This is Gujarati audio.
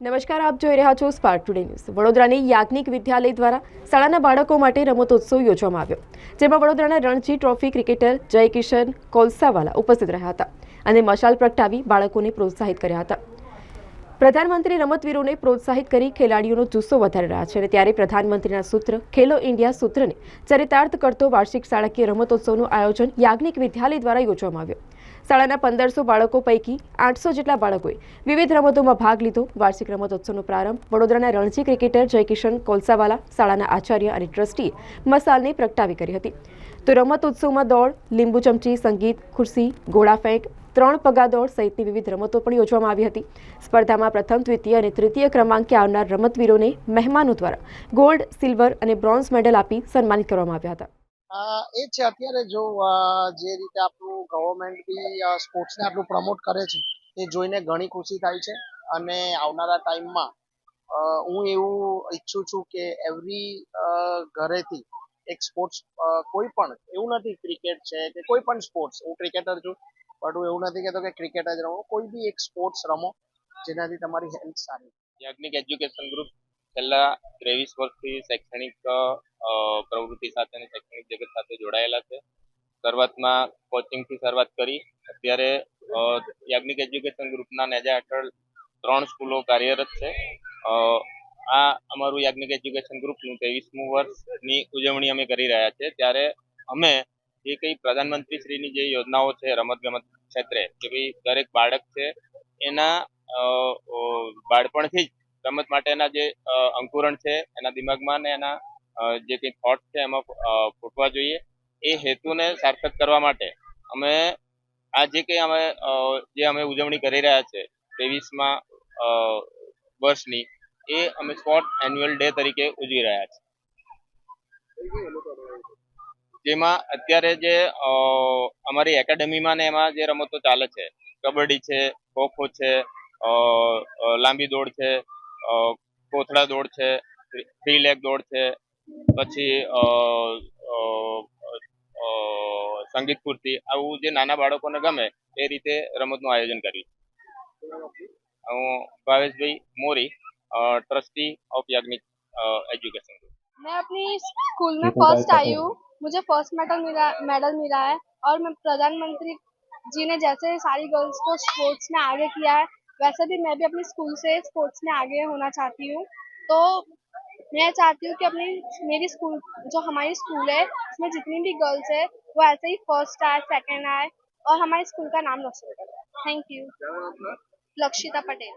નમસ્કાર, આપ જોઈ રહ્યા છો સ્પાર્ક ટુડે ન્યૂઝ વડોદરાની યાજ્ઞિક વિદ્યાલય દ્વારા શાળાના બાળકો માટે રમતોત્સવ યોજવામાં આવ્યો, જેમાં વડોદરાના રણજી ટ્રોફી ક્રિકેટર જય કિશન કોલસાવાલા ઉપસ્થિત રહ્યા હતા અને મશાલ પ્રગટાવી બાળકોને પ્રોત્સાહિત કર્યા હતા. પ્રધાનમંત્રી રમતવીરોને પ્રોત્સાહિત કરી ખેલાડીઓનો જુસ્સો વધારી રહ્યા છે અને ત્યારે પ્રધાનમંત્રીના સૂત્ર, ખેલો ઇન્ડિયા સૂત્રને ચરિતાર્થ કરતો વાર્ષિક શાળાકીય રમતોત્સવનું આયોજન યાજ્ઞિક વિદ્યાલય દ્વારા યોજવામાં આવ્યું. શાળાના પંદરસો બાળકો પૈકી આઠસો જેટલા બાળકોએ વિવિધ રમતોમાં ભાગ લીધો. વાર્ષિક રમતોત્સવનો પ્રારંભ વડોદરાના રણજી ક્રિકેટર જયકિશન કોલસાવાલા, શાળાના આચાર્ય અને ટ્રસ્ટીએ મસાલને પ્રગટાવી કરી હતી. તો રમતોત્સવમાં દોડ, લીંબુ ચમચી, સંગીત, ખુરશી, ઘોડા ફેંક ત્રણ પગા દોડ સહિતની વિવિધ રમતો પણ યોજવામાં આવી હતી. સ્પર્ધામાં પ્રથમ, દ્વિતીય અને તૃતીય ક્રમાંકે આવનાર રમતવીરોને મહેમાનો દ્વારા ગોલ્ડ, સિલ્વર અને બ્રોન્ઝ મેડલ આપી સન્માનિત કરવામાં આવ્યા હતા. એ છે, અત્યારે જો જે રીતે આપણું ગવર્મેન્ટ બી સ્પોર્ટ્સને આપણું પ્રમોટ કરે છે, એ જોઈને ઘણી ખુશી થાય છે. અને આવનારા ટાઈમમાં હું એવું ઈચ્છું છું કે એવરી ઘરેથી એક સ્પોર્ટ્સ કોઈ પણ, એવું નથી ક્રિકેટ છે કે કોઈ પણ સ્પોર્ટ્સ હું ક્રિકેટર છું. બટ હું એવું નથી કહેતો કે ક્રિકેટ જ રમો. કોઈ બી એક સ્પોર્ટ્સ રમો, જેનાથી તમારી હેલ્થ સારી યાજ્ઞિક એજ્યુકેશન ગ્રુપ છેલ્લા ત્રેવીસ વર્ષથી શૈક્ષણિક પ્રવૃત્તિ સાથે અને શૈક્ષણિક જગત સાથે જોડાયેલા છે. શરૂઆતમાં કોચિંગથી શરૂઆત કરી, અત્યારે યાજ્ઞિક એજ્યુકેશન ગ્રુપના નેજા હેઠળ ત્રણ સ્કૂલો કાર્યરત છે. આ અમારું યાજ્ઞિક એજ્યુકેશન ગ્રુપનું ત્રેવીસમું વર્ષની ઉજવણી અમે કરી રહ્યા છે ત્યારે અમે જે કંઈ પ્રધાનમંત્રી શ્રીની જે યોજનાઓ છે રમત ગમત ક્ષેત્રે, કે ભાઈ દરેક બાળક છે, એના બાળપણથી જ રમત માટેના જે અંકુરણ છે, એના દિમાગમાં ને એના જે કંઈ થોટ છે, એમાં ફૂટવા જોઈએ. એ હેતુને સાર્થક કરવા માટે અમે આ જે કંઈ અમે જે અમે ઉજવણી કરી રહ્યા છે, ત્રેવીસમાં વર્ષની, એ અમે સ્પોર્ટ એન્યુઅલ ડે તરીકે ઉજવી રહ્યા છીએ. જેમાં અત્યારે જે અમારી એકેડેમીમાં ને એમાં જે રમતો ચાલે છે, કબડ્ડી છે, ખોખો છે લાંબી દોડ છે કોથળા દોડ છે, થ્રી લેગ દોડ છે, પછી સંગીત પૂર્તિ આવું જે નાના બાળકોને ગમે એ રીતે રમતનું આયોજન કર્યું હું Bhaveshbhai Mori trustee of Yagnik education. मैं अपनी स्कूल में फ़र्स्ट आई हूँ। मुझे फ़र्स्ट मेडल मिला मेडल मिला है और मैं प्रधानमंत्री जी ने जैसे सारी गर्ल्स को स्पोर्ट्स में आगे किया है वैसे भी मैं भी अपनी स्कूल से स्पोर्ट्स में आगे होना चाहती हूँ। तो मैं चाहती हूँ कि अपनी मेरी स्कूल जो हमारी स्कूल है उसमें जितनी भी गर्ल्स है वो ऐसे ही फ़र्स्ट आए सेकेंड आए और हमारे स्कूल का नाम रोशन करें। Thank you Lakshita Patel.